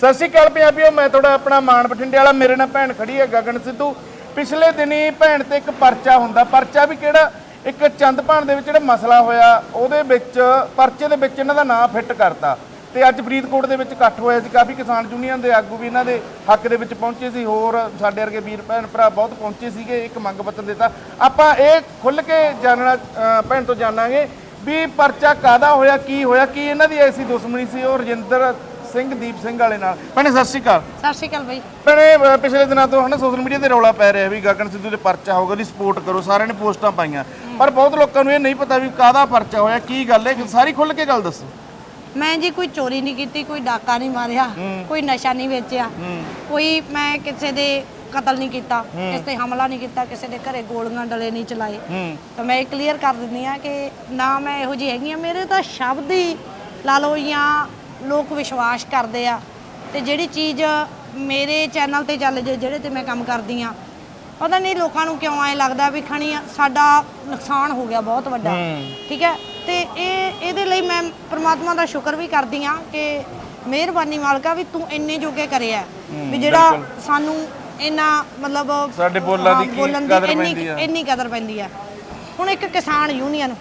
ਸਤਿ ਸ਼੍ਰੀ ਅਕਾਲ ਪੰਜਾਬੀਓ, ਮੈਂ ਤੁਹਾਡਾ ਆਪਣਾ ਮਾਨ ਬਠਿੰਡੇ ਵਾਲਾ, ਮੇਰੇ ਨਾਲ ਭੈਣ ਖੜੀ ਹੈ ਗਗਨ ਸਿੱਧੂ। ਪਿਛਲੇ ਦਿਨੀ ਭੈਣ ਤੇ ਇੱਕ ਪਰਚਾ ਹੁੰਦਾ, ਪਰਚਾ ਵੀ ਕਿਹੜਾ? ਇੱਕ ਚੰਦਪਾਣ ਦੇ ਵਿੱਚ ਜਿਹੜਾ ਮਸਲਾ ਹੋਇਆ, ਉਹਦੇ ਵਿੱਚ, ਪਰਚੇ ਦੇ ਵਿੱਚ ਇਹਨਾਂ ਦਾ ਨਾਂ ਫਿੱਟ ਕਰਤਾ। ਤੇ ਅੱਜ ਫਰੀਦਕੋਟ ਦੇ ਵਿੱਚ ਇਕੱਠ ਹੋਇਆ ਸੀ, ਕਾਫੀ ਕਿਸਾਨ ਯੂਨੀਅਨ ਦੇ ਆਗੂ ਵੀ ਇਹਨਾਂ ਦੇ ਹੱਕ ਦੇ ਵਿੱਚ ਪਹੁੰਚੇ ਸੀ, ਹੋਰ ਸਾਡੇ ਵਰਗੇ ਵੀਰ, ਭੈਣ ਭਰਾ ਬਹੁਤ ਪਹੁੰਚੇ ਸੀਗੇ, ਇੱਕ ਮੰਗ ਪੱਤਰ ਦਿੱਤਾ। ਆਪਾਂ ਇਹ ਖੁੱਲ ਕੇ ਜਾਣਨਾ ਭੈਣ ਤੋਂ ਜਾਣਾਂਗੇ ਵੀ ਪਰਚਾ ਕਾਦਾ ਹੋਇਆ, ਕੀ ਹੋਇਆ, ਕੀ ਇਹਨਾਂ ਦੀ ਐਸੀ ਦੁਸ਼ਮਣੀ ਸੀ? ਉਹ ਰਜਿੰਦਰ ਸਿੰਘ ਦੀਪ ਸਿੰਘ ਵਾਲੇ ਨਾਲ। ਭੈਣੇ ਸਤਿ ਸ਼੍ਰੀ ਅਕਾਲ। ਸਤਿ ਸ਼੍ਰੀ ਅਕਾਲ ਬਾਈ। ਭੈਣੇ ਪਿਛਲੇ ਦਿਨਾਂ ਤੋਂ ਹਨਾ ਸੋਸ਼ਲ ਮੀਡੀਆ ਤੇ ਰੌਲਾ ਪੈ ਰਿਹਾ ਵੀ ਗਗਨ ਸਿੱਧੂ ਦੇ ਪਰਚਾ ਹੋਊਗਾ ਉਹਦੀ ਸਪੋਰਟ ਕਰੋ ਸਾਰਿਆਂ ਨੇ ਪੋਸਟਾਂ ਪਾਈਆਂ। ਪਰ ਬਹੁਤ ਲੋਕਾਂ ਨੂੰ ਇਹ ਨਹੀਂ ਪਤਾ ਵੀ ਕਾਦਾ ਪਰਚਾ ਹੋਇਆ ਕੀ ਗੱਲ ਹੈ ਸਾਰੀ ਖੁੱਲ ਕੇ ਗੱਲ ਦੱਸੋ। ਮੈਂ ਜੀ ਕੋਈ ਚੋਰੀ ਨਹੀਂ ਕੀਤੀ ਕੋਈ ਡਾਕਾ ਨਹੀਂ ਮਾਰਿਆ ਕੋਈ ਨਸ਼ਾ ਨਹੀਂ ਵੇਚਿਆ ਕੋਈ ਮੈਂ ਕਿਸੇ ਦੇ ਕਤਲ ਨਹੀਂ ਕੀਤਾ ਕਿਸੇ ਤੇ ਹਮਲਾ ਨਹੀਂ ਕੀਤਾ ਕਿਸੇ ਦੇ ਘਰੇ ਗੋਲੀਆਂ ਡਲੇ ਨਹੀਂ ਚਲਾਏ। ਤਾਂ ਮੈਂ ਇਹ ਕਲੀਅਰ ਕਰ ਦਿੰਦੀ ਆ ਕਿ ਨਾ ਮੈਂ ਇਹੋ ਜਿਹੀ ਹੈਗੀ ਆ ਮੇਰੇ ਤਾਂ ਸ਼ਬਦ ਹੀ ਲਾ ਲਓ ਜਾਂ ਲੋਕ ਵਿਸ਼ਵਾਸ ਕਰਦੇ ਆ ਤੇ ਜਿਹੜੀ ਚੀਜ਼ ਮੇਰੇ ਚੈਨਲ ਤੇ ਚੱਲ ਜੇ ਜਿਹੜੇ ਤੇ ਮੈਂ ਕੰਮ ਕਰਦੀ ਆ ਪਤਾ ਨਹੀਂ ਲੋਕਾਂ ਨੂੰ ਕਿਉਂ ਐ ਲੱਗਦਾ ਵੀ ਖਣੀ ਸਾਡਾ ਨੁਕਸਾਨ ਹੋ ਗਿਆ ਬਹੁਤ ਵੱਡਾ। ਠੀਕ ਹੈ? ਤੇ ਇਹ ਇਹਦੇ ਲਈ ਮੈਂ ਪ੍ਰਮਾਤਮਾ ਦਾ ਸ਼ੁਕਰ ਵੀ ਕਰਦੀ ਆ ਕਿ ਮਿਹਰਬਾਨੀ ਮਾਲਕਾ ਵੀ ਤੂੰ ਇੰਨੇ ਜੋਗੇ ਕਰਿਆ ਵੀ ਜਿਹੜਾ ਸਾਨੂੰ ਇੰਨਾ ਮਤਲਬ ਸਾਡੇ ਬੋਲਾਂ ਦੀ ਕੀ ਕਦਰ ਪੈਂਦੀ ਆ। ਇੰਨੀ ਕਦਰ ਪੈਂਦੀ ਆ। ਹੁਣ ਇੱਕ ਕਿਸਾਨ ਯੂਨੀਅਨ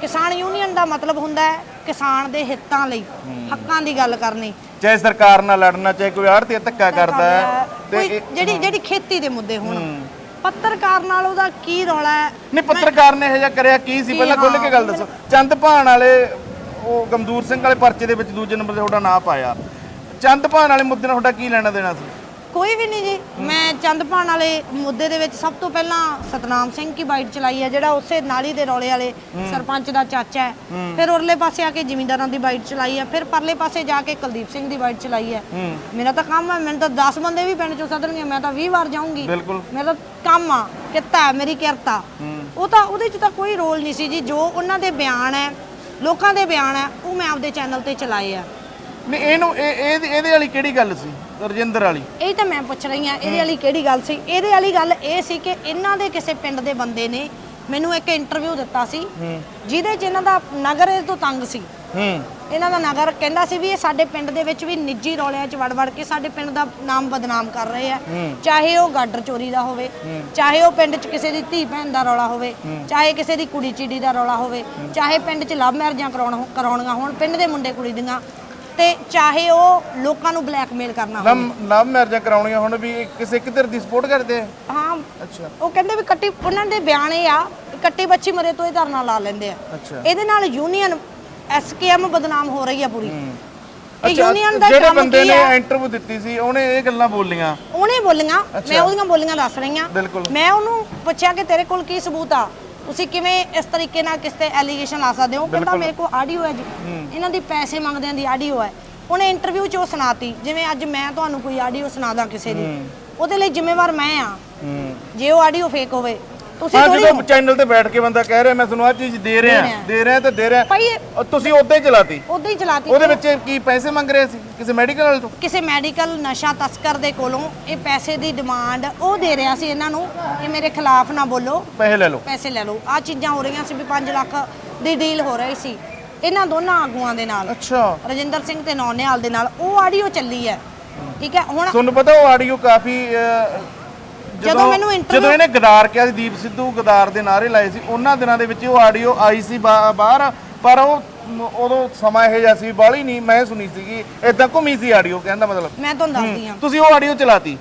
ਕਿਸਾਨ ਯੂਨੀਅਨ ਦਾ ਮਤਲਬ ਹੁੰਦਾ ਹੈ ਕਿਸਾਨ ਦੇ ਹਿੱਤਾਂ ਲਈ ਹੱਕਾਂ ਦੀ ਗੱਲ ਕਰਨੀ। ਚਾਹੇ ਸਰਕਾਰ ਨਾਲ ਲੜਨਾ ਚਾਹੇ ਕੋਈ ਆੜਤੀ ਧੱਕਾ ਕਰਦਾ ਹੈ ਤੇ ਜਿਹੜੀ ਜਿਹੜੀ ਖੇਤੀ ਦੇ ਮੁੱਦੇ ਹੋਣ। ਪੱਤਰਕਾਰ ਨਾਲ ਉਹਦਾ ਕੀ ਰੌਲਾ ਹੈ? ਨਹੀਂ ਪੱਤਰਕਾਰ ਨੇ ਇਹ ਜਿਹਾ ਕਰਿਆ ਕੀ ਸੀ? ਪਹਿਲਾਂ ਖੁੱਲ ਕੇ ਗੱਲ ਦੱਸੋ। ਚੰਦਪਾਣ ਵਾਲੇ ਉਹ ਗਮਦੂਰ ਸਿੰਘ ਵਾਲੇ ਪਰਚੇ ਦੇ ਵਿੱਚ ਦੂਜੇ ਨੰਬਰ ਤੇ ਤੁਹਾਡਾ ਨਾਂ ਪਾਇਆ। ਚੰਦਪਾਣ ਵਾਲੇ ਮੁੱਦੇ ਨਾਲ ਤੁਹਾਡਾ ਕੀ ਲੈਣਾ ਦੇਣਾ ਸੀ? ਕੋਈ ਵੀ ਨਹੀਂ ਜੀ। ਮੈਂ ਚੰਦਪਾਣ ਵਾਲੇ ਮੁੱਦੇ ਦੇ ਵਿੱਚ ਸਭ ਤੋਂ ਪਹਿਲਾਂ ਸਤਨਾਮ ਸਿੰਘ ਕੀ ਬਾਈਟ ਚਲਾਈ ਹੈ ਜਿਹੜਾ ਉਸੇ ਨਾਲੀ ਦੇ ਰੌਲੇ ਵਾਲੇ ਸਰਪੰਚ ਦਾ ਚਾਚਾ ਹੈ। ਫਿਰ ਉਰਲੇ ਪਾਸੇ ਆ ਕੇ ਜ਼ਿਮੀਂਦਾਰਾਂ ਦੀ ਬਾਈਟ ਚਲਾਈ ਹੈ ਫਿਰ ਪਰਲੇ ਪਾਸੇ ਜਾ ਕੇ ਕੁਲਦੀਪ ਸਿੰਘ ਦੀ ਬਾਈਟ ਚਲਾਈ ਹੈ ਮੇਰਾ ਤਾਂ ਕੰਮ ਹੈ ਮੈਨੂੰ ਤਾਂ 10 ਬੰਦੇ ਵੀ ਪਿੰਡ ਚੋਂ ਸੱਦਣਗੇ ਮੈਂ ਤਾਂ 20 ਵਾਰ ਜਾਊਂਗੀ। ਮੇਰਾ ਕੰਮ ਆ ਕਿੱਤਾ ਮੇਰੀ ਕਿਰਤਾ। ਉਹ ਤਾਂ ਉਹਦੇ ਚ ਤਾਂ ਕੋਈ ਰੋਲ ਨਹੀਂ ਸੀ ਜੀ ਜੋ ਉਹਨਾਂ ਦੇ ਬਿਆਨ ਹੈ ਲੋਕਾਂ ਦੇ ਬਿਆਨ ਹੈ ਉਹ ਮੈਂ ਆਪਦੇ ਚੈਨਲ ਤੇ ਚਲਾਏ ਆ। ਨਹੀਂ ਇਹਨੂੰ ਇਹ ਇਹ- ਇਹਦੇ ਵਾਲੀ ਕਿਹੜੀ ਗੱਲ ਸੀ? ਰਜਿੰਦਰ ਵਾਲੀ। ਇਹ ਤਾਂ ਮੈਂ ਪੁੱਛ ਰਹੀ ਆ ਇਹਦੇ ਵਾਲੀ ਕਿਹੜੀ ਗੱਲ ਸੀ? ਇਹਦੇ ਵਾਲੀ ਗੱਲ ਇਹ ਸੀ ਕਿ ਇਹਨਾਂ ਦੇ ਕਿਸੇ ਪਿੰਡ ਦੇ ਬੰਦੇ ਨੇ ਮੈਨੂੰ ਇੱਕ ਇੰਟਰਵਿਊ ਦਿੱਤਾ ਸੀ ਜਿਹਦੇ 'ਚ ਇਹਨਾਂ ਦਾ ਨਗਰ ਇਹ ਤੋਂ ਤੰਗ ਸੀ। ਹੂੰ। ਇਹਨਾਂ ਦਾ ਨਗਰ ਕਹਿੰਦਾ ਸੀ ਵੀ ਇਹ ਸਾਡੇ ਪਿੰਡ ਦੇ ਵਿੱਚ ਵੀ ਨਿੱਜੀ ਰੌਲਿਆਂ 'ਚ ਵੜ ਵੜ ਕੇ ਸਾਡੇ ਪਿੰਡ ਦਾ ਨਾਮ ਬਦਨਾਮ ਕਰ ਰਹੇ ਆ। ਚਾਹੇ ਉਹ ਗਾਡਰ ਚੋਰੀ ਦਾ ਹੋਵੇ ਚਾਹੇ ਉਹ ਪਿੰਡ 'ਚ ਕਿਸੇ ਦੀ ਧੀ ਭੈਣ ਦਾ ਰੌਲਾ ਹੋਵੇ ਚਾਹੇ ਕਿਸੇ ਦੀ ਕੁੜੀ ਚਿੜੀ ਦਾ ਰੌਲਾ ਹੋਵੇ ਚਾਹੇ ਪਿੰਡ 'ਚ ਲਵ ਮੈਰਿਜਾਂ ਕਰਾਉਣ ਕਰਾਉਣੀਆਂ ਹੋਣ ਪਿੰਡ ਦੇ ਮੁੰਡੇ ਕੁੜੀ ਦੀਆਂ ਤੇ ਚਾਹੇ ਉਹ ਲੋਕਾਂ ਨੂੰ ਬਲੈਕਮੇਲ ਕਰਨਾ ਹੋਵੇ। ਨਮ ਨਵ ਮੈਰਿਜਾਂ ਕਰਾਉਣੀਆਂ ਹੁਣ ਵੀ ਕਿਸੇ ਕਿਧਰ ਦੀ ਸਪੋਰਟ ਕਰਦੇ ਆ? ਹਾਂ। ਅੱਛਾ। ਉਹ ਕਹਿੰਦੇ ਵੀ ਕੱਟੀ ਉਹਨਾਂ ਦੇ ਬਿਆਨ ਇਹ ਆ ਕੱਟੀ ਬੱਚੀ ਮਰੇ ਤੋਂ ਇਹ ਧਰਨਾ ਲਾ ਲੈਂਦੇ ਆ। ਅੱਛਾ। ਇਹਦੇ ਨਾਲ ਯੂਨੀਅਨ ਐਸਕੇਐਮ ਬਦਨਾਮ ਹੋ ਰਹੀ ਆ ਪੂਰੀ। ਇਹ ਯੂਨੀਅਨ ਦਾ ਜਿਹੜੇ ਕੰਮ ਬੰਦੇ ਕੀ ਨੇ ਆ? ਇੰਟਰਵਿਊ ਦਿੱਤੀ ਸੀ ਉਹਨੇ ਇਹ ਗੱਲਾਂ ਬੋਲੀਆਂ? ਉਹਨੇ ਬੋਲੀਆਂ ਮੈਂ ਉਹਦੀਆਂ ਬੋਲੀਆਂ ਦੱਸ ਰਹੀ ਆ ਬਿਲਕੁਲ। ਮੈਂ ਉਹਨੂੰ ਪੁੱਛਿਆ ਕਿ ਤੇਰੇ ਕੋਲ ਕੀ ਸਬੂਤ ਆ? ਤੁਸੀਂ ਕਿਵੇਂ ਇਸ ਤਰੀਕੇ ਨਾਲ ਕਿਸ ਤੇ ਐਲੀਗੇਸ਼ਨ ਲਾ ਸਕਦੇ ਹੋ? ਕਹਿੰਦਾ ਮੇਰੇ ਕੋਲ ਆਡੀਓ ਹੈ ਜੀ। ਇਹਨਾਂ ਦੀ ਪੈਸੇ ਮੰਗਦਿਆਂ ਦੀ ਆਡੀਓ ਹੈ। ਉਹਨੇ ਇੰਟਰਵਿਊ 'ਚ ਉਹ ਸੁਣਾਤੀ ਜਿਵੇਂ ਅੱਜ ਮੈਂ ਤੁਹਾਨੂੰ ਕੋਈ ਆਡੀਓ ਸੁਣਾਦਾ ਕਿਸੇ ਦੀ। ਉਹਦੇ ਲਈ ਜ਼ਿੰਮੇਵਾਰ ਮੈਂ ਆ ਜੇ ਉਹ ਆਡੀਓ ਫੇਕ ਹੋਵੇ ਤੁਸੀਂ ਥੋੜੀ ਜਦੋਂ ਚੈਨਲ ਤੇ ਬੈਠ ਕੇ ਬੰਦਾ ਕਹਿ ਰਿਹਾ ਮੈਂ ਤੁਹਾਨੂੰ ਆਹ ਚੀਜ਼ ਦੇ ਰਿਹਾ। ਦੇ ਰਿਹਾ। ਤੇ ਦੇ ਰਿਹਾ। ਭਾਈ ਤੁਸੀਂ ਉਦਾਂ ਹੀ ਚਲਾਤੀ। ਉਦਾਂ ਹੀ ਚਲਾਤੀ। ਉਹਦੇ ਵਿੱਚ ਕੀ ਪੈਸੇ ਮੰਗ ਰਹੇ ਸੀ? ਕਿਸੇ ਮੈਡੀਕਲ ਵਾਲੇ ਤੋਂ? ਕਿਸੇ ਮੈਡੀਕਲ ਨਸ਼ਾ ਤਸਕਰ ਦੇ ਕੋਲੋਂ ਇਹ ਪੈਸੇ ਦੀ ਡਿਮਾਂਡ ਉਹ ਦੇ ਰਿਹਾ ਸੀ ਇਹਨਾਂ ਨੂੰ ਕਿ ਮੇਰੇ ਖਿਲਾਫ ਨਾ ਬੋਲੋ। ਪੈਸੇ ਲੈ ਲਓ। ਪੈਸੇ ਲੈ ਲਓ। ਆ ਚੀਜ਼ਾਂ ਹੋ ਰਹੀਆਂ ਸੀ ਵੀ 5 ਲੱਖ ਦੀ ਡੀਲ ਹੋ ਰਹੀ ਸੀ। ਇਹਨਾਂ ਦੋਨਾਂ ਆਗੂਆਂ ਦੇ ਨਾਲ। ਅੱਛਾ। ਰਜਿੰਦਰ ਸਿੰਘ ਤੇ ਨੌਨੇਵਾਲ ਦੇ ਨਾਲ। ਉਹ ਆਡੀਓ ਚੱਲੀ ਹੈ। ਠੀਕ ਹੈ ਹੁਣ ਤੁਹਾਨੂੰ ਪਤਾ ਉਹ ਆਡੀਓ ਕਾਫੀ ਜਦੋਂ ਮੈਨੂੰ interview- ਜਦੋਂ ਇਹਨੇ ਗਦਾਰ ਕਿਹਾ ਸੀ ਦੀਪ ਸਿੱਧੂ ਗਦਾਰ ਦੇ ਨਾਰੇ ਲਾਏ ਸੀ ਉਹਨਾਂ ਦਿਨਾਂ ਦੇ ਵਿੱਚ ਉਹ ਆਡੀਓ ਆਈ ਸੀ ਬਾ- ਬਾਹਰ ਪਰ ਉਹ ਮ- ਉਦੋਂ ਸਮਾਂ ਇਹ ਜਿਹਾ ਸੀ ਬਾਹਲੀ ਨਹੀਂ ਮੈਂ ਸੁਣੀ ਸੀਗੀ ਇਦਾਂ ਘੁੰਮੀ ਸੀ ਆਡੀਓ ਕਹਿੰਦਾ ਮਤਲਬ। ਮੈਂ ਤੁਹਾਨੂੰ ਦੱਸਦੀ ਹਾਂ। ਤੁਸੀਂ ਉਹ ਆਡੀਓ ਚਲਾਤੀ?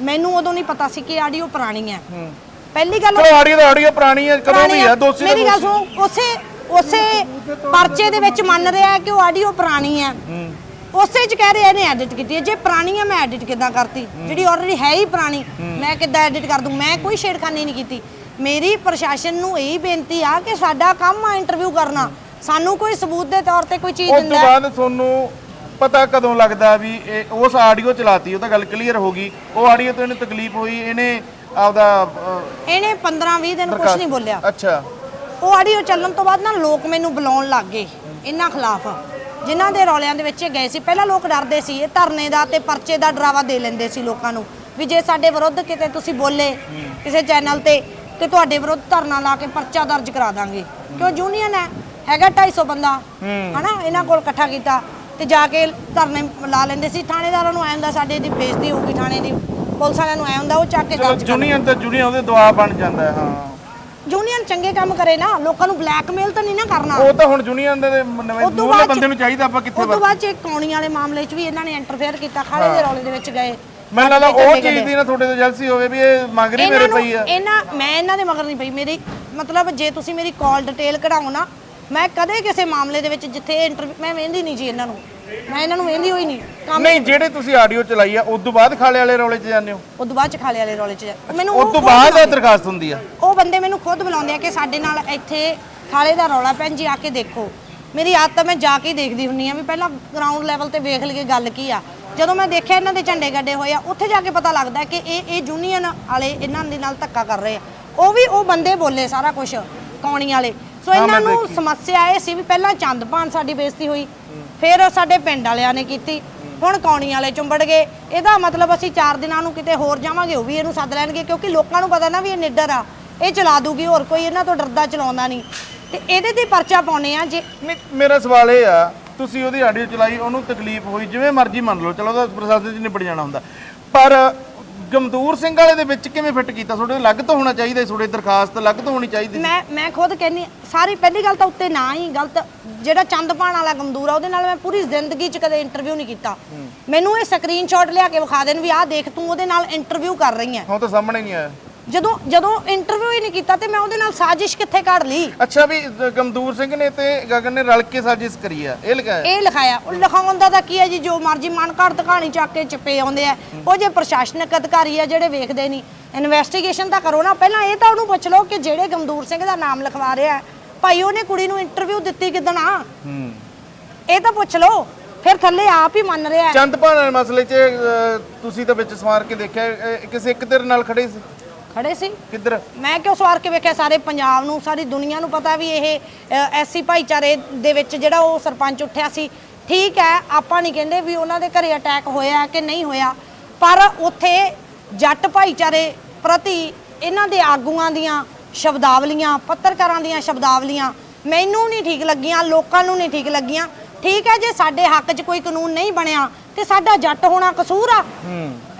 ਮੈਨੂੰ ਉਦੋਂ ਨਹੀਂ ਪਤਾ ਸੀ ਕਿ ਆਡੀਓ ਪੁਰਾਣੀ ਹੈ। ਪਹਿਲੀ ਗੱਲ ਚਲੋ ਆਡੀਓ ਦਾ ਆਡੀਓ ਪੁਰਾਣੀ ਹੈ ਕਦੋਂ ਪੁਰਾਣੀ ਵੀ ਹੈ। ਦੋਸ਼ੀ ਦਾ ਮੇਰੀ ਗੱਲ ਦੋਸ਼ੀ। ਸੁਣੋ ਉਸੇ ਉਸੇ ਪਰਚੇ ਦੇ ਵਿੱਚ ਮੰਨ ਰਿਹਾ ਹੈ ਕਿ ਉਹ ਆਡੀਓ ਪੁਰਾਣੀ ਹੈ। ਉਸੇ ਚ ਕਹਿ ਰਿਹਾ ਇਹਨੇ ਐਡਿਟ ਕੀਤੀ ਹੈ। ਜੇ ਪੁਰਾਣੀ ਹੈ ਮੈਂ ਐਡਿਟ ਕਿਦਾਂ ਕਰਤੀ? ਜਿਹੜੀ ਆਲਰੇਡੀ ਹੈ ਹੀ ਪੁਰਾਣੀ ਮੈਂ ਕਿੱਦਾਂ ਐਡਿਟ ਕਰ ਦੂੰ? ਮੈਂ ਕੋਈ ਛੇੜਖਾਨੀ ਨਹੀਂ ਕੀਤੀ। ਮੇਰੀ ਪ੍ਰਸ਼ਾਸਨ ਨੂੰ ਇਹੀ ਬੇਨਤੀ ਆ ਕਿ ਸਾਡਾ ਕੰਮ ਆ ਇੰਟਰਵਿਊ ਕਰਨਾ। ਸਾਨੂੰ ਕੋਈ ਸਬੂਤ ਦੇ ਤੌਰ ਤੇ ਕੋਈ ਚੀਜ਼ ਉਸ ਤੋਂ ਦਿੰਦਾ। ਬਾਅਦ ਤੁਹਾਨੂੰ ਪਤਾ ਕਦੋਂ ਲੱਗਦਾ ਵੀ ਇਹ ਉਸ ਆਡੀਓ ਚਲਾਤੀ ਉਹ ਤਾਂ ਗੱਲ ਕਲੀਅਰ ਹੋ ਗਈ। ਉਹ ਆਡੀਓ ਤੋਂ ਇਹਨੂੰ ਤਕਲੀਫ ਹੋਈ ਇਹਨੇ ਆਪਦਾ ਅਹ, ਇਹਨੇ 15 20 ਦਿਨ ਕੁਝ ਨਹੀਂ ਬੋਲਿਆ। ਅੱਛਾ। ਉਹ ਆਡੀਓ ਚੱਲਣ ਤੋਂ ਬਾਅਦ ਨਾ ਲੋਕ ਮੈਨੂੰ ਬੁਲਾਉਣ ਲੱਗ ਗਏ। ਇਹਨਾਂ ਖਿਲਾਫ। ਜਿਨ੍ਹਾਂ ਦੇ ਰੌਲਿਆਂ ਦੇ ਵਿੱਚ ਇਹ ਗਏ ਸੀ। ਪਹਿਲਾਂ ਲੋਕ ਡਰਦੇ ਸੀ ਇਹ ਧਰਨੇ ਦਾ ਤੇ ਪਰਚੇ ਦਾ ਡਰਾਵਾ ਦੇ ਲੈਂਦੇ ਸੀ ਲੋਕਾਂ ਨੂੰ ਵੀ ਜੇ ਸਾਡੇ ਵਿਰੁੱਧ ਕਿਤੇ ਤੁਸੀਂ ਬੋਲੇ ਕਿਸੇ ਚੈਨਲ ਤੇ ਤੇ ਤੁਹਾਡੇ ਵਿਰੁੱਧ ਧਰਨਾ ਲਾ ਕੇ ਪਰਚਾ ਦਰਜ ਕਰਾ ਦਾਂਗੇ। ਕਿਉਂ ਯੂਨੀਅਨ ਹੈ? ਹੈਗਾ 250 ਬੰਦਾ। ਹਨਾ? ਇਹਨਾਂ ਕੋਲ ਇਕੱਠਾ ਕੀਤਾ ਤੇ ਜਾ ਕੇ ਧਰਨੇ ਲਾ ਲੈਂਦੇ ਸੀ। ਥਾਣੇਦਾਰਾਂ ਨੂੰ ਐ ਹੁੰਦਾ ਸਾਡੇ ਦੀ ਬੇਇੱਜ਼ਤੀ ਹੋਊਗੀ ਥਾਣੇ ਦੀ ਪੁਲਿਸ ਵਾਲਿਆਂ ਨੂੰ ਐ ਹੁੰਦਾ ਉਹ ਚੱਕ ਕੇ ਗੱਲ 'ਚ ਜੂਨੀਅਰ ਤੇ ਜੂਨੀਅਰ ਉਹਦੇ ਦਬਾਅ ਬਣ ਜਾਂਦਾ ਹੈ ਹਾਂ। ਯੂਨੀਅਨ ਚੰਗੇ ਕੰਮ ਕਰੇ ਨਾ ਲੋਕਾਂ ਨੂੰ ਬਲੈਕਮੇਲ ਤਾਂ ਨਹੀਂ ਨਾ ਕਰਨਾ। ਉਹ ਤਾਂ ਹੁਣ ਜੂਨੀਅਰ ਦੇ ਨਵੇਂ ਦੂਲੇ ਬਾਅਦ ਚ- ਬੰਦੇ ਨੂੰ ਚਾਹੀਦਾ ਆਪਾਂ ਕਿੱਥੇ ਉਸ ਤੋਂ ਬਾਅਦ ਚ ਕੌਣੀ ਵਾਲੇ ਮਾਮਲੇ 'ਚ ਵੀ ਇਹਨਾਂ ਨੇ ਇੰਟਰਫੇਅਰ ਕੀਤਾ ਖਾਲੇ ਦੇ ਰੌਲੇ ਦੇ ਵਿੱਚ ਗਏ। ਮੈਨੂੰ ਲੱਗਦਾ ਉਹ। ਚੀਜ਼ ਦੀ ਨਾ ਤੁਹਾਡੇ ਤੋਂ ਜਲਸੀ ਹੋਵੇ ਵੀ ਇਹ ਮੰਗ ਰਹੀ ਇਹਨਾਂ ਮੇਰੇ ਨੂੰ ਪਈ ਆ। ਇਹਨਾਂ ਮੈਂ ਇਹਨਾਂ ਦੇ ਮਗਰ ਨਹੀਂ ਪਈ। ਮੇਰੀ ਮਤਲਬ ਜੇ ਤੁਸੀਂ ਮੇਰੀ ਕਾਲ ਡਿਟੇਲ ਕਢਾਓ ਨਾ ਮੈਂ ਕਦੇ ਕਿਸੇ ਮਾਮਲੇ ਦੇ ਵਿੱਚ ਜਿੱਥੇ ਇੰਟਰਵਿਊ ਮੈਂ ਵੇਂਦੀ ਨਹੀਂ ਜੀ ਇਹਨਾਂ ਨੂੰ। ਮੈਂ ਇਹਨਾਂ ਨੂੰ ਵੇਂਦੀ ਹੋਈ ਨਹੀਂ। ਕੰਮ ਨਹੀਂ ਜਿਹੜੇ ਤੁਸੀਂ ਆਡੀਓ ਚਲਾਈ ਆ ਉਸ ਤੋਂ ਬਾਅਦ ਖਾਲੇ ਵਾਲੇ ਰੌਲੇ 'ਚ ਜਾਂਦੇ ਹੋ? ਉਸ ਤੋਂ ਬਾਅਦ ਚ ਖਾਲੇ ਵਾਲੇ ਰੌਲੇ 'ਚ ਜਾ- ਮੈਨੂੰ ਉਸ ਉਹ ਤੋਂ ਖੁਦ ਬਾਅਦ ਇਹ ਬੁਲਾਉਂਦੇ- ਦਰਖਾਸਤ ਹੁੰਦੀ ਆ। ਉਹ ਬੰਦੇ ਮੈਨੂੰ ਖੁਦ ਬੁਲਾਉਂਦੇ ਆ ਕਿ ਸਾਡੇ ਨਾਲ ਇੱਥੇ ਖਾਲੇ ਦਾ ਰੌਲਾ ਭੈਣ ਜੀ ਆ ਕੇ ਦੇਖੋ। ਮੇਰੀ ਆਦਤ ਆ ਮੈਂ ਜਾ ਕੇ ਹੀ ਦੇਖਦੀ ਹੁੰਨੀ ਆ ਵੀ ਪਹਿਲਾਂ ਗਰਾਊਂਡ ਲੈਵਲ ਤੇ ਵੇਖ ਲਈਏ ਗੱਲ ਕੀ ਆ। ਜਦੋਂ ਮੈਂ ਦੇਖਿਆ ਇਹਨਾਂ ਦੇ ਝੰਡੇ ਗੱਡੇ ਹੋਏ ਆ ਉੱਥੇ ਜਾ ਕੇ ਪਤਾ ਲੱਗਦਾ ਕਿ ਇਹ ਇਹ ਯੂਨੀਅਨ ਵਾਲੇ ਇਹਨਾਂ ਦੇ ਨਾਲ ਧੱਕਾ ਕਰ ਰਹੇ ਆ। ਉਹ ਵੀ ਉਹ ਬੰਦੇ ਬੋਲੇ ਸਾਰਾ ਕੁਝ ਕੌਣੀ ਵਾਲੇ। ਸੋ ਇਹਨਾਂ ਨੂੰ ਸਮੱਸਿਆ ਇਹ ਸੀ ਵੀ ਪਹਿਲਾਂ ਚੰਦਪਾਨ ਸਾਡੀ ਬੇਇੱਜ਼ਤੀ ਹੋਈ ਫਿਰ ਸਾਡੇ ਪਿੰਡ ਵਾਲਿਆਂ ਨੇ ਕੀਤੀ ਹੁਣ ਕੌਣੀ ਵਾਲੇ ਚੁੰਬੜ ਗਏ। ਇਹਦਾ ਮਤਲਬ ਅਸੀਂ 4 ਦਿਨਾਂ ਨੂੰ ਕਿਤੇ ਹੋਰ ਜਾਵਾਂਗੇ ਉਹ ਵੀ ਇਹਨੂੰ ਸੱਦ ਲੈਣਗੇ ਕਿਉਂਕਿ ਲੋਕਾਂ ਨੂੰ ਪਤਾ ਨਾ ਵੀ ਇਹ ਨਿੱਡਰ ਆ ਇਹ ਚਲਾ ਦੂਗੀ ਹੋਰ ਕੋਈ ਇਹਨਾਂ ਤੋਂ ਡਰਦਾ ਚਲਾਉਂਦਾ ਨਹੀਂ। ਤੇ ਇਹਦੇ ਤੇ ਪਰਚਾ ਪਾਉਨੇ ਆ ਜੇ ਮੇਰਾ ਸਵਾਲ ਇਹ ਆ ਤੁਸੀਂ ਉਹਦੀ ਆਡੀਓ ਚਲਾਈ ਉਹਨੂੰ ਤਕਲੀਫ ਹੋਈ ਜਿਵੇਂ ਮਰਜ਼ੀ ਮੰਨ ਲਓ ਚਲੋ ਉਹਦਾ ਪ੍ਰਸ਼ਾਸਨ 'ਚ ਨਿਬੜ ਜਾਣਾ ਹੁੰਦਾ। ਪਰ ਗਮਦੂਰ ਸਿੰਘ ਵਾਲੇ ਦੇ ਵਿੱਚ ਕਿਵੇਂ ਫਿੱਟ ਕੀਤਾ? ਤੁਹਾਡੇ ਅਲੱਗ ਤੋਂ ਹੋਣਾ ਚਾਹੀਦਾ ਤੁਹਾਡੇ ਦਰਖਾਸਤ ਅਲੱਗ ਤੋਂ ਹੋਣੀ ਚਾਹੀਦੀ। ਮੈਂ ਮੈਂ ਖੁਦ ਕਹਿੰਨੀ ਸਾਰੀ ਪਹਿਲੀ ਗੱਲ ਤਾਂ ਉੱਤੇ ਨਾ ਹੀ ਗਲਤ ਜਿਹੜਾ ਚੰਦਪਾਣ ਵਾਲਾ ਗਮਦੂਰ ਆ ਉਹਦੇ ਨਾਲ ਮੈਂ ਪੂਰੀ ਜ਼ਿੰਦਗੀ 'ਚ ਕਦੇ ਇੰਟਰਵਿਊ ਨਹੀਂ ਕੀਤਾ। ਮੈਨੂੰ ਇਹ ਸਕਰੀਨਸ਼ਾਟ ਲਿਆ ਕੇ ਵਿਖਾ ਦੇਣ ਵੀ ਆਹ ਦੇਖ ਤੂੰ ਉਹਦੇ ਨਾਲ ਇੰਟਰਵਿਊ ਕਰ ਰਹੀ ਹੈ। ਹੁਣ ਤਾਂ ਸਾਹਮਣੇ ਨਹੀਂ ਆਇਆ। ਜਦੋਂ ਜਦੋਂ ਇੰਟਰਵਿਊ ਹੀ ਨਹੀਂ ਕੀਤਾ ਤੇ ਮੈਂ ਉਹਦੇ ਨਾਲ ਸਾਜ਼ਿਸ਼ ਕਿੱਥੇ ਘੜ ਲਈ? ਅੱਛਾ ਵੀ ਗਮਦੂਰ ਸਿੰਘ ਨੇ ਤੇ ਗਗਨ ਨੇ ਰਲ ਕੇ ਸਾਜ਼ਿਸ਼ ਕਰੀ ਆ ਇਹ ਲਗਾਇਆ? ਇਹ ਲਿਖਾਇਆ। ਉਹ ਲਿਖਾਉਣ ਦਾ ਤਾਂ ਕੀ ਹੈ ਜੀ ਜੋ ਮਰਜ਼ੀ ਮਨ ਘੜਤ ਕਹਾਣੀ ਚੱਕ ਕੇ ਚਪੇ ਆਉਂਦੇ ਆ। ਉਹ ਜੇ ਪ੍ਰਸ਼ਾਸਨਿਕ ਅਧਿਕਾਰੀ ਆ ਜਿਹੜੇ ਵੇਖਦੇ ਨਹੀਂ। ਇਨਵੈਸਟੀਗੇਸ਼ਨ ਤਾਂ ਕਰੋ ਨਾ। ਪਹਿਲਾਂ ਇਹ ਤਾਂ ਉਹਨੂੰ ਪੁੱਛ ਲਓ ਕਿ ਜਿਹੜੇ ਗਮਦੂਰ ਸਿੰਘ ਦਾ ਨਾਮ ਲਿਖਵਾ ਰਿਹਾ ਭਾਈ ਉਹਨੇ ਕੁੜੀ ਨੂੰ ਇੰਟਰਵਿਊ ਦਿੱਤੀ ਕਿਦਣ ਆ? ਇਹ ਤਾਂ ਪੁੱਛ ਲਓ। ਫਿਰ ਥੱਲੇ ਆਪ ਹੀ ਮੰਨ ਰਿਹਾ। ਚੰਦ ਭਾਣ ਮਸਲੇ 'ਚ ਤੁਸੀਂ ਤਾਂ ਵਿੱਚ ਸਵਾਰ ਕੇ ਦੇਖਿਆ ਕਿਸੇ ਇੱਕ ਤੇਰੇ ਨਾਲ ਖੜੇ ਸੀ? ਖੜੇ ਸੀ? ਕਿੱਧਰ? ਮੈਂ ਕਿਉਂ ਸਵਾਰ ਕੇ ਵੇਖਿਆ? ਸਾਰੇ ਪੰਜਾਬ ਨੂੰ ਸਾਰੀ ਦੁਨੀਆ ਨੂੰ ਪਤਾ ਵੀ ਇਹ ਐਸਸੀ ਭਾਈਚਾਰੇ ਦੇ ਵਿੱਚ ਜਿਹੜਾ ਉਹ ਸਰਪੰਚ ਉੱਠਿਆ ਸੀ। ਠੀਕ ਹੈ ਆਪਾਂ ਨਹੀਂ ਕਹਿੰਦੇ ਵੀ ਉਹਨਾਂ ਦੇ ਘਰੇ ਅਟੈਕ ਹੋਇਆ ਕਿ ਨਹੀਂ ਹੋਇਆ ਪਰ ਉੱਥੇ ਜੱਟ ਭਾਈਚਾਰੇ ਪ੍ਰਤੀ ਇਹਨਾਂ ਦੇ ਆਗੂਆਂ ਦੀਆਂ ਸ਼ਬਦਾਵਲੀਆਂ ਪੱਤਰਕਾਰਾਂ ਦੀਆਂ ਸ਼ਬਦਾਵਲੀਆਂ ਮੈਨੂੰ ਨਹੀਂ ਠੀਕ ਲੱਗੀਆਂ ਲੋਕਾਂ ਨੂੰ ਨਹੀਂ ਠੀਕ ਲੱਗੀਆਂ। ਠੀਕ ਹੈ ਜੇ ਸਾਡੇ ਹੱਕ 'ਚ ਕੋਈ ਕਾਨੂੰਨ ਨਹੀਂ ਬਣਿਆ ਤੇ ਸਾਡਾ ਜੱਟ ਹੋਣਾ ਕਸੂਰ ਆ।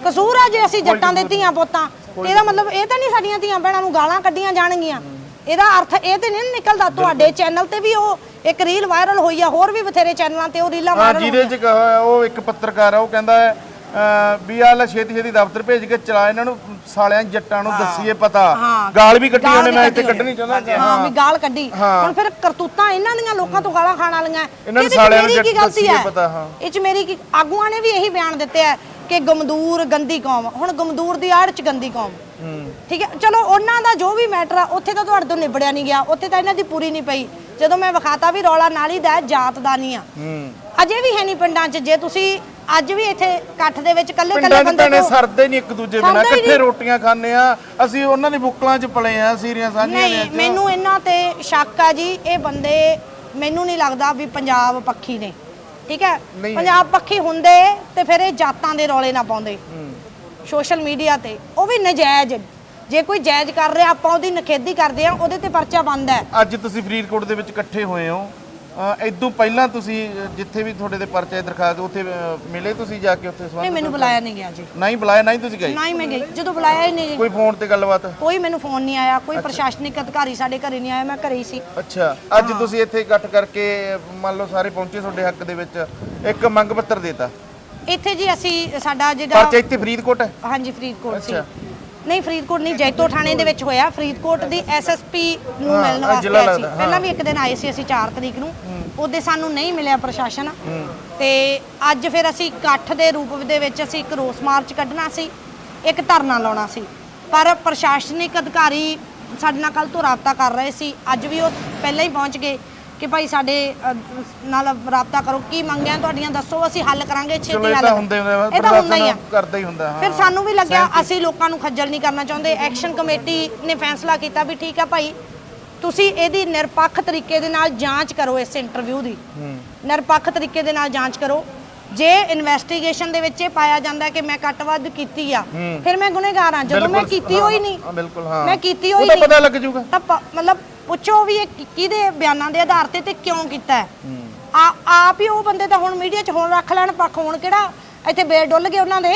ਕਸੂਰ ਆ ਜੇ ਅਸੀਂ ਜੱਟਾਂ ਦੇ ਧੀਆਂ ਪੁੱਤਾਂ। ਇਹਦਾ ਮਤਲਬ ਇਹ ਤਾਂ ਨਹੀਂ ਸਾਡੀਆਂ ਧੀਆਂ ਭੈਣਾਂ ਨੂੰ ਗਾਲਾਂ ਕੱਢੀਆਂ ਜਾਣਗੀਆਂ। ਇਹਦਾ ਅਰਥ ਇਹ ਤੇ ਨਹੀਂ ਨਿਕਲਦਾ ਤੁਹਾਡੇ ਚੈਨਲ ਤੇ ਵੀ ਉਹ ਇੱਕ ਰੀਲ ਵਾਇਰਲ ਹੋਈ ਆ ਹੋਰ ਵੀ ਬਥੇਰੇ ਚੈਨਲਾਂ ਤੇ ਉਹ ਰੀਲਾਂ ਹਾਂ ਵਾਇਰਲ ਜਿਹਦੇ 'ਚ ਕਹਾ- ਉਹ ਇੱਕ ਪੱਤਰਕਾਰ ਆ ਉਹ ਕਹਿੰਦਾ ਹੈ ਵੀ ਆ ਲੈ ਛੇਤੀ ਛੇਤੀ ਦਫ਼ਤਰ ਭੇਜ ਕੇ ਚਲਾ ਇਹਨਾਂ ਨੂੰ ਸਾਲਿਆਂ ਜੱਟਾਂ ਨੂੰ ਦੱਸੀਏ ਪਤਾ। ਹਾਂ। ਗਾਲ ਵੀ ਕੱਢੀ ਗਾਲ ਉਹਨੇ ਮੈਂ ਇੱਥੇ ਕੱਢੀ ਕੱਢਣੀ ਚਾਹੁੰਦਾ। ਹਾਂ ਵੀ ਗਾਲ ਕੱਢੀ। ਹੁਣ ਫਿਰ ਕਰਤੂਤਾਂ ਇਹਨਾਂ ਦੀਆਂ ਲੋਕਾਂ ਤੋਂ ਗਾਲਾਂ ਖਾਣ ਵਾਲੀਆਂ। ਇਹਨਾਂ ਨੂੰ ਇਹਦੇ 'ਚ ਸਾਲਿਆਂ ਨੂੰ ਮੇਰੀ ਕੀ ਜੱਟ ਗਲਤੀ ਦੱਸੀਏ ਹੈ? ਪਤਾ, ਹਾਂ। ਇਹ ਚ ਮੇਰੀ ਕੀ ਆਗੂਆਂ ਨੇ ਵੀ ਇਹੀ ਬਿਆਨ ਦਿੱਤੇ ਆ। ਕਿ ਗਮਦੂਰ ਗੰਦੀ ਕੌਮ ਹੁਣ ਗਮਦੂਰ ਦੀ ਆੜ ਚ ਗੰਦੀ ਕੌਮ। ਠੀਕ ਹੈ? ਚਲੋ ਉਹਨਾਂ ਦਾ ਜੋ ਵੀ ਮੈਟਰ ਆ ਉੱਥੇ ਤਾਂ ਤੁਹਾਡੇ ਤੋਂ ਨਿਬੜਿਆ ਨਹੀਂ ਗਿਆ ਉੱਥੇ ਤਾਂ ਇਹਨਾਂ ਦੀ ਪੂਰੀ ਨਹੀਂ ਪਈ। ਜਦੋਂ ਮੈਂ ਵਿਖਾਤਾ ਵੀ ਰੌਲਾ ਨਾਲੀ ਦਾ ਹੈ, ਜਾਤ ਦਾ ਨਹੀਂ ਆ। ਅਜੇ ਵੀ ਹੈ ਨਹੀਂ ਪਿੰਡਾਂ 'ਚ ਜੇ ਤੁਸੀਂ ਅੱਜ ਵੀ ਇੱਥੇ ਇਕੱਠ ਦੇ ਵਿੱਚ ਕੱਲੇ ਕੱਲੇ ਪਿੰਡਾਂ 'ਚ ਬੰਦੇ ਭੈਣੇ ਤੋਂ ਸਰਦੇ ਨਹੀਂ ਇੱਕ ਦੂਜੇ ਬਿਨਾਂ ਸਰਦਾ ਹੀ ਇਕੱਠੇ ਨਹੀਂ। ਰੋਟੀਆਂ ਖਾਂਦੇ ਆ। ਅਸੀਂ ਉਹਨਾਂ ਦੀ ਬੁੱਕਲਾਂ 'ਚ ਪਲੇ ਆ ਸੀਰੀਆਂ ਸਾਂਝੀਆਂ ਨੇ ਨਹੀਂ ਅੱਜ। ਮੈਨੂੰ ਇਹਨਾਂ ਤੇ ਸ਼ੱਕ ਆ ਜੀ ਇਹ ਬੰਦੇ ਮੈਨੂੰ ਨਹੀਂ ਲੱਗਦਾ ਵੀ ਪੰਜਾਬ ਪੱਖੀ ਨੇ। ਠੀਕ ਹੈ? ਨਹੀਂ। ਪੰਜਾਬ ਪੱਖੀ ਹੁੰਦੇ ਤੇ ਫਿਰ ਇਹ ਜਾਤਾਂ ਦੇ ਰੌਲੇ ਨਾ ਪਾਉਂਦੇ। ਸੋਸ਼ਲ ਮੀਡੀਆ ਤੇ। ਉਹ ਵੀ ਨਜਾਇਜ਼। ਜੇ ਕੋਈ ਜਾਇਜ਼ ਕਰ ਰਿਹਾ ਆਪਾਂ ਉਹਦੀ ਨਖੇਦੀ ਕਰਦੇ ਆ ਉਹਦੇ ਤੇ ਪਰਚਾ ਬੰਦ ਹੈ। ਅੱਜ ਤੁਸੀਂ ਫਰੀਦਕੋਟ ਦੇ ਵਿੱਚ ਇਕੱਠੇ ਹੋਏ ਹੋ। ਇਦੋਂ ਪਹਿਲਾਂ ਤੁਸੀਂ ਜਿੱਥੇ ਵੀ ਤੁਹਾਡੇ ਦੇ ਪਰਚੇ ਦਰਖਾਸਤ ਉੱਥੇ ਮਿਲੇ ਤੁਸੀਂ ਜਾ ਕੇ ਉੱਥੇ ਨਹੀਂ ਸਵਾਲ ਮੈਨੂੰ ਬੁਲਾਇਆ ਨਹੀਂ ਗਿਆ ਜੀ। ਨਹੀਂ ਬੁਲਾਇਆ ਨਹੀਂ ਤੁਸੀਂ ਗਏ? ਨਾ ਹੀ ਮੈਂ ਗਈ। ਜਦੋਂ ਬੁਲਾਇਆ ਹੀ ਨਹੀਂ ਜੀ। ਕੋਈ ਫੋਨ ਤੇ ਗੱਲਬਾਤ? ਕੋਈ ਮੈਨੂੰ ਫੋਨ ਨਹੀਂ ਆਇਆ ਕੋਈ ਪ੍ਰਸ਼ਾਸਨਿਕ ਅਧਿਕਾਰੀ ਸਾਡੇ ਘਰੇ ਨਹੀਂ ਆਇਆ ਮੈਂ ਘਰੇ ਹੀ ਸੀ। ਅੱਛਾ ਅੱਜ ਤੁਸੀਂ ਇੱਥੇ ਇਕੱਠ ਕਰਕੇ ਮੰਨ ਲਓ ਸਾਰੇ ਪਹੁੰਚੇ ਤੁਹਾਡੇ ਹੱਕ ਦੇ ਵਿੱਚ ਇੱਕ ਮੰਗ ਪੱਤਰ ਦੇਤਾ? ਇੱਥੇ ਜੀ ਅਸੀਂ ਸਾਡਾ ਜਿਹੜਾ ਪਰਚਾ ਇੱਥੇ ਫਰੀਦਕੋਟ ਹੈ? ਹਾਂਜੀ ਫਰੀਦਕੋਟ ਸੀ। ਅੱਛਾ। ਨਹੀਂ ਫਰੀਦਕੋਟ ਨਹੀਂ ਜੈਤੋ ਥਾਣੇ ਦੇ ਵਿੱਚ ਹੋਇਆ। ਫਰੀਦਕੋਟ ਦੀ ਐਸਐਸਪੀ ਨੂੰ ਮਿਲਣ ਵਾਸਤੇ ਜ਼ਿਲ੍ਹਾ ਆਏ ਸੀ ਲੱਗਦਾ, ਪਹਿਲਾਂ ਵੀ ਇੱਕ ਦਿਨ ਆਏ ਸੀ ਅਸੀਂ 4 ਤਰੀਕ ਨੂੰ। ਉਹਦੇ ਸਾਨੂੰ ਨਹੀਂ ਮਿਲਿਆ ਪ੍ਰਸ਼ਾਸਨ। ਤੇ ਅੱਜ ਫਿਰ ਅਸੀਂ ਇਕੱਠ ਦੇ ਰੂਪ ਦੇ ਵਿੱਚ ਅਸੀਂ ਇੱਕ ਰੋਸ ਮਾਰਚ ਕੱਢਣਾ ਸੀ ਇੱਕ ਧਰਨਾ ਲਾਉਣਾ ਸੀ। ਪਰ ਪ੍ਰਸ਼ਾਸਨਿਕ ਅਧਿਕਾਰੀ ਸਾਡੇ ਨਾਲ ਕੱਲ ਤੋਂ ਰਾਬਤਾ ਕਰ ਰਹੇ ਸੀ। ਅੱਜ ਵੀ ਉਹ ਪਹਿਲਾਂ ਹੀ ਪਹੁੰਚ ਗਏ। ਕਿ ਭਾਈ ਸਾਡੇ ਅ, ਨਾਲ ਰਾਬਤਾ ਕਰੋ। ਕੀ ਮੰਗਿਆ ਤੁਹਾਡੀਆਂ ਦੱਸੋ ਅਸੀਂ ਹੱਲ ਕਰਾਂਗੇ ਚਲੋ ਛੇਤੀ ਇਹ ਹੱਲ ਤਾਂ ਹੁੰਦੇ ਹੁੰਦੇ ਆ, ਇਹ ਤਾਂ ਹੁੰਦਾ ਹੀ ਆ। ਪ੍ਰਸ਼ਾਸਨ ਕਰਦਾ ਹੀ ਹੁੰਦਾ ਹਾਂ। ਫਿਰ ਸਾਨੂੰ ਵੀ ਲੱਗਿਆ ਅਸੀਂ ਲੋਕਾਂ ਨੂੰ ਖੱਜਲ ਨਹੀਂ ਕਰਨਾ ਚਾਹੁੰਦੇ। ਐਕਸ਼ਨ ਕਮੇਟੀ ਨੇ ਫੈਸਲਾ ਕੀਤਾ ਵੀ ਠੀਕ ਆ ਭਾਈ ਤੁਸੀਂ ਇਹਦੀ ਨਿਰਪੱਖ ਤਰੀਕੇ ਦੇ ਨਾਲ ਜਾਂਚ ਕਰੋ ਇਸ ਇੰਟਰਵਿਊ ਦੀ। ਨਿਰਪੱਖ ਤਰੀਕੇ ਦੇ ਨਾਲ ਜਾਂਚ ਕਰੋ। ਜੇ ਇਨਵੈਸਟੀਗੇਸ਼ਨ ਦੇ ਵਿੱਚ ਇਹ ਪਾਇਆ ਜਾਂਦਾ ਕਿ ਮੈਂ ਕੱਟਵੱਧ ਕੀਤੀ ਆ ਫਿਰ ਮੈਂ ਗੁਨੇਗਾਰ ਆ। ਜਦੋਂ ਮੈਂ ਬਿਲਕੁਲ, ਕੀਤੀ ਹੋਈ ਨਹੀਂ ਹਾਂ, ਬਿਲਕੁਲ ਹਾਂ। ਮੈਂ ਕੀਤੀ ਉਹ ਹੋਈ ਤਾਂ ਨਹੀਂ ਪਤਾ ਲੱਗ ਜਾਊਗਾ। ਤਾਂ ਪ- ਮਤਲਬ ਪੁੱਛੋ ਵੀ ਇਹ ਕਿ- ਕਿਹਦੇ ਬਿਆਨਾਂ ਦੇ ਆਧਾਰ ਤੇ ਤੇ ਕਿਉਂ ਕੀਤਾ ਹੈ? ਆ ਆਪ ਹੀ ਉਹ ਬੰਦੇ ਤਾਂ ਹੁਣ ਮੀਡੀਆ 'ਚ ਹੁਣ ਰੱਖ ਲੈਣ ਪੱਖ ਹੁਣ ਕਿਹੜਾ ਇੱਥੇ ਬੇੜ ਡੁੱਲ ਗਏ ਉਹਨਾਂ ਦੇ?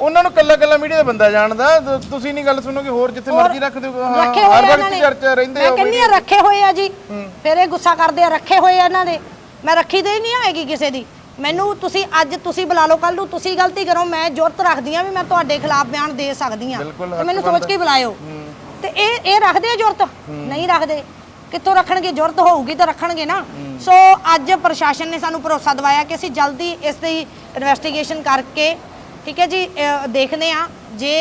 ਉਹਨਾਂ ਨੂੰ ਕੱਲਾ ਕੱਲਾ ਮੀਡੀਆ ਦਾ ਬੰਦਾ ਜਾਣਦਾ। ਤ- ਤੁਸੀਂ ਨਹੀਂ ਗੱਲ ਸੁਣੋਗੇ ਹੋਰ ਜਿੱਥੇ ਮਰਜ਼ੀ ਰੱਖ ਦਿਓ। ਹਾਂ, ਰੱਖੇ ਹੋਏ ਹਰ ਆ ਇਹਨਾਂ ਵਕਤ ਨੇ। ਚਰਚਾ ਰਹਿੰਦੇ ਮੈਂ ਆ ਕਹਿੰਦੀ ਆ ਰੱਖੇ ਹੋਏ ਆ ਜੀ। ਫਿਰ ਇਹ ਗੁੱਸਾ ਕਰਦੇ ਆ ਰੱਖੇ ਹੋਏ ਆ ਇਹਨਾਂ ਦੇ। ਮੈਂ ਰੱਖੀ ਦੇ ਹੀ ਨਹੀਂ ਆਏਗੀ ਕਿਸੇ ਦੀ। ਮੈਨੂੰ ਤੁਸੀਂ ਅੱਜ ਤੁਸੀਂ ਬੁਲਾ ਲਓ ਕੱਲ ਨੂੰ ਤੁਸੀਂ ਗਲਤੀ ਕਰੋ ਮੈਂ ਜ਼ਰੂਰਤ ਰੱਖਦੀ ਆ ਵੀ ਮੈਂ ਤੁਹਾਡੇ ਖਿਲਾਫ ਬਿਆਨ ਦੇ ਸਕਦੀ ਆ। ਬਿਲਕੁਲ, ਤੇ ਮੈਨੂੰ ਸੋਚ ਕੇ ਹੀ। ਬੁਲਾਇਓ ਤੇ ਇਹ ਇਹ ਰੱਖਦੇ ਆ ਜ਼ਰੂਰਤ? ਨਹੀਂ ਰੱਖਦੇ। ਕਿੱਥੋਂ ਰੱਖਣਗੇ? ਜ਼ਰੂਰਤ ਹੋਊਗੀ ਤਾਂ ਰੱਖਣਗੇ ਨਾ। ਸੋ ਅੱਜ ਪ੍ਰਸ਼ਾਸਨ ਨੇ ਸਾਨੂੰ ਭਰੋਸਾ ਦਿਵਾਇਆ ਕਿ ਅਸੀਂ ਜਲਦੀ ਇਸ ਦੀ ਇਨਵੈਸਟੀਗੇਸ਼ਨ ਕਰਕੇ ਠੀਕ ਹੈ ਜੀ ਦੇਖਦੇ ਆ ਜੇ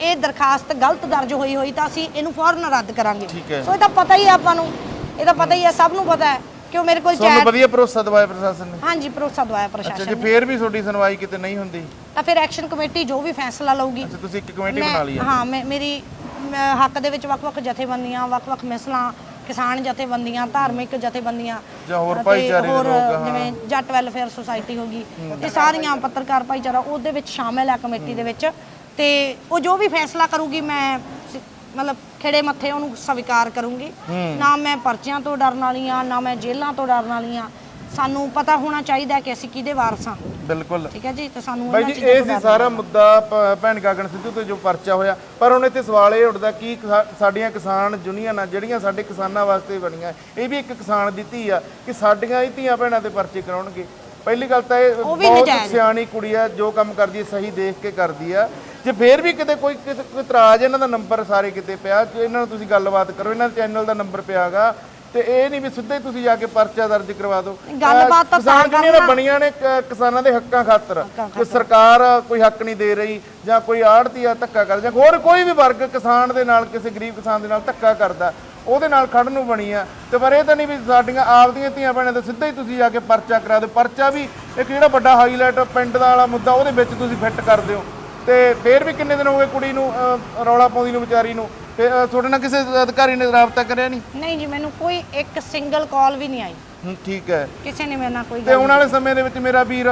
ਇਹ ਦਰਖਾਸਤ ਗਲਤ ਦਰਜ ਹੋਈ ਹੋਈ ਤਾਂ ਅਸੀਂ ਇਹਨੂੰ ਫੌਰਨ ਰੱਦ ਕਰਾਂਗੇ। ਠੀਕ ਹੈ। ਸੋ ਇਹ ਤਾਂ ਪਤਾ ਹੀ ਆਪਾਂ ਨੂੰ। ਇਹ ਤਾਂ ਪਤਾ ਹੀ ਹੈ ਸਭ ਨੂੰ ਪਤਾ ਹੈ ਕਿ ਉਹ ਮੇਰੇ ਕੋਲ ਤੁਹਾਨੂੰ ਚੈਟ ਵਧੀਆ ਭਰੋਸਾ ਦਵਾਇਆ ਪ੍ਰਸ਼ਾਸਨ ਨੇ? ਹਾਂਜੀ ਭਰੋਸਾ ਦਵਾਇਆ ਅੱਛਾ ਪ੍ਰਸ਼ਾਸਨ ਜੇ ਨੇ। ਫੇਰ ਵੀ ਤੁਹਾਡੀ ਸੁਣਵਾਈ ਕਿਤੇ ਨਹੀਂ ਹੁੰਦੀ? ਤਾਂ ਫਿਰ ਐਕਸ਼ਨ ਕਮੇਟੀ ਜੋ ਵੀ ਫੈਸਲਾ ਲਊਗੀ। ਅੱਛਾ ਤੁਸੀਂ ਇੱਕ ਕਮੇਟੀ ਬਣਾ ਲਈ ਹੈ ਹਾਂ ਮੈਂ ਮੇਰੀ ਮੈਂ ਹੱਕ ਦੇ ਵਿੱਚ ਵੱਖ-ਵੱਖ ਜਥੇਬੰਦੀਆਂ ਵੱਖ-ਵੱਖ ਮਿਸਲਾਂ ਕਿਸਾਨ ਜਥੇਬੰਦੀਆਂ ਧਾਰਮਿਕ ਜਥੇਬੰਦੀਆਂ ਜਾਂ ਹੋਰ ਭਾਈਚਾਰੇ ਦੇ ਲੋਕ। ਜਿਵੇਂ ਜੱਟ ਵੈਲਫੇਅਰ ਸੁਸਾਇਟੀ ਹੋ ਗਈ ਇਹ ਸਾਰੀਆਂ ਪੱਤਰਕਾਰ ਭਾਈਚਾਰਾ ਉਹਦੇ ਵਿੱਚ ਸ਼ਾਮਿਲ ਹੈ ਕਮੇਟੀ ਦੇ ਵਿੱਚ ਤੇ ਉਹ ਜੋ ਵੀ ਫੈਸਲਾ ਕਰੂਗੀ ਮੈਂ ਮਤਲਬ ਖੇੜੇ ਮੱਥੇ ਉਹਨੂੰ ਸਵੀਕਾਰ ਕਰੂੰਗੀ। ਨਾ ਮੈਂ ਪਰਚਿਆਂ ਤੋਂ ਡਰਨ ਵਾਲੀ ਆ ਨਾ ਮੈਂ ਜੇਲ੍ਹਾਂ ਤੋਂ ਡਰਨ ਵਾਲੀ ਆ। ਸਾਨੂੰ ਪਤਾ ਹੋਣਾ ਚਾਹੀਦਾ ਕਿ ਅਸੀਂ ਕਿਹਦੇ ਵਾਰਸ ਬਿਲਕੁਲ। ਠੀਕ ਹੈ ਜੀ ਤੇ ਸਾਨੂੰ ਬਾਈ ਜੀ ਇਹ ਸੀ ਸਾਰਾ ਮੁੱਦਾ ਭ- ਭੈਣ ਗਗਨ ਸਿੱਧੂ ਤੇ ਜੋ ਪਰਚਾ ਹੋਇਆ। ਪਰ ਹੁਣ ਇੱਥੇ ਸਵਾਲ ਇਹ ਉੱਠਦਾ ਕੀ ਕਿਸਾ- ਸਾਡੀਆਂ ਕਿਸਾਨ ਯੂਨੀਅਨਾਂ ਜਿਹੜੀਆਂ ਸਾਡੇ ਕਿਸਾਨਾਂ ਵਾਸਤੇ ਬਣੀਆਂ ਇਹ ਵੀ ਇੱਕ ਕਿਸਾਨ ਦੀ ਧੀ ਆ ਕਿ ਸਾਡੀਆਂ ਹੀ ਧੀਆਂ ਭੈਣਾਂ ਤੇ ਪਰਚੇ ਕਰਾਉਣਗੇ। ਪਹਿਲੀ ਗੱਲ ਤਾਂ ਇਹ ਵੀ ਬਹੁਤ ਨਜਾਇਜ਼। ਸਿਆਣੀ ਕੁੜੀ ਆ ਜੋ ਕੰਮ ਕਰਦੀ ਹੈ ਸਹੀ ਦੇਖ ਕੇ ਕਰਦੀ ਆ। ਜੇ ਫੇਰ ਵੀ ਕਿਤੇ ਕੋਈ ਕਿਤੇ ਕੋਈ ਇਤਰਾਜ਼ ਇਹਨਾਂ ਦਾ ਨੰਬਰ ਸਾਰੇ ਕਿਤੇ ਪਿਆ ਜੇ ਇਹਨਾਂ ਨੂੰ ਤੁਸੀਂ ਗੱਲਬਾਤ ਕਰੋ ਇਹਨਾਂ ਦੇ ਚੈਨਲ ਦਾ ਨੰਬਰ ਪਿਆਗਾ। ਤੇ ਇਹ ਨਹੀਂ ਵੀ ਸਿੱਧੇ ਤੁਸੀਂ ਜਾ ਕੇ ਪਰਚਾ ਦਰਜ ਕਰਵਾ ਦਿਓ। ਗੱਲਬਾਤ ਤਾਂ ਕਿਸਾਨ ਤਾਂ ਯੂਨੀਅਨਾਂ ਕਰਨਾ। ਬਣੀਆਂ ਨੇ ਕ- ਕਿਸਾਨਾਂ ਦੇ ਹੱਕਾਂ ਖਾਤਰ ਕਿ ਸਰਕਾਰ ਕੋਈ ਹੱਕ ਨਹੀਂ ਦੇ ਰਹੀ ਜਾਂ ਕੋਈ ਆੜਤੀ ਆ ਧੱਕਾ ਕਰਦਾ ਜਾਂ ਹੋਰ ਕੋਈ ਵੀ ਵਰਗ ਕਿਸਾਨ ਦੇ ਨਾਲ ਕਿਸੇ ਗਰੀਬ ਕਿਸਾਨ ਦੇ ਨਾਲ ਧੱਕਾ ਕਰਦਾ ਉਹਦੇ ਨਾਲ ਖੜਨ ਨੂੰ ਬਣੀ ਆ। ਤੇ ਪਰ ਇਹ ਤਾਂ ਨਹੀਂ ਵੀ ਸਾਡੀਆਂ ਆਪਦੀਆਂ ਧੀਆਂ ਭੈਣਾਂ ਤੇ ਸਿੱਧਾ ਹੀ ਤੁਸੀਂ ਜਾ ਕੇ ਪਰਚਾ ਕਰਾ ਦਿਓ। ਪਰਚਾ ਵੀ ਇੱਕ ਜਿਹੜਾ ਵੱਡਾ ਹਾਈਲਾਈਟ ਪਿੰਡ ਦਾ ਵਾਲਾ ਮੁੱਦਾ ਉਹਦੇ ਵਿੱਚ ਤੁਸੀਂ ਫਿੱਟ ਕਰ ਦਿਓ। ਤੇ ਫੇਰ ਵੀ ਕਿੰਨੇ ਦਿਨ ਹੋ ਗਏ ਕੁੜੀ ਨੂੰ ਅਹ, ਰੌਲਾ ਪਾਉਂਦੀ ਨੂੰ ਵਿਚਾਰੀ ਨੂੰ? ਅਹ, ਤੁਹਾਡੇ ਨਾਲ ਕਿਸੇ ਅਧਿਕਾਰੀ ਨੇ ਰਾਬਤਾ ਕਰਿਆ ਨਹੀਂ? ਨਹੀਂ ਜੀ ਮੈਨੂੰ ਕੋਈ ਇੱਕ ਸਿੰਗਲ ਕਾਲ ਵੀ ਨਹੀਂ ਆਈ। ਹੂੰ, ਠੀਕ ਹੈ। ਕਿਸੇ ਨੇ ਮੇਰੇ ਨਾਲ ਕੋਈ ਤੇ ਗੱਲ ਆਉਣ ਵਾਲੇ ਸਮੇਂ ਦੇ ਵਿੱਚ ਮੇਰਾ ਵੀਰ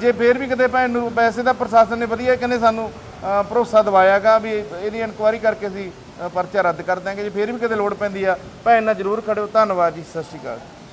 ਜੇ ਫੇਰ ਵੀ ਕਿਤੇ ਭੈਣ ਨੂੰ ਪੈਸੇ ਦਾ ਪ੍ਰਸ਼ਾਸਨ ਨੇ ਵਧੀਆ ਕਹਿੰਦੇ ਸਾਨੂੰ ਅ, ਭਰੋਸਾ ਦਿਵਾਇਆਗਾ ਵੀ ਇਹਦੀ ਇਨਕੁਆਇਰੀ ਕਰਕੇ ਅਸੀਂ ਪਰਚਾ ਰੱਦ ਕਰ ਦਾਂਗੇ ਜੇ ਫੇਰ ਵੀ ਕਿਤੇ ਲੋੜ ਪੈਂਦੀ ਆ ਭੈਣ ਨਾਲ ਜ਼ਰੂਰ ਖੜਿਓ। ਧੰਨਵਾਦ ਜੀ ਸਤਿ ਸ਼੍ਰੀ ਅਕਾਲ।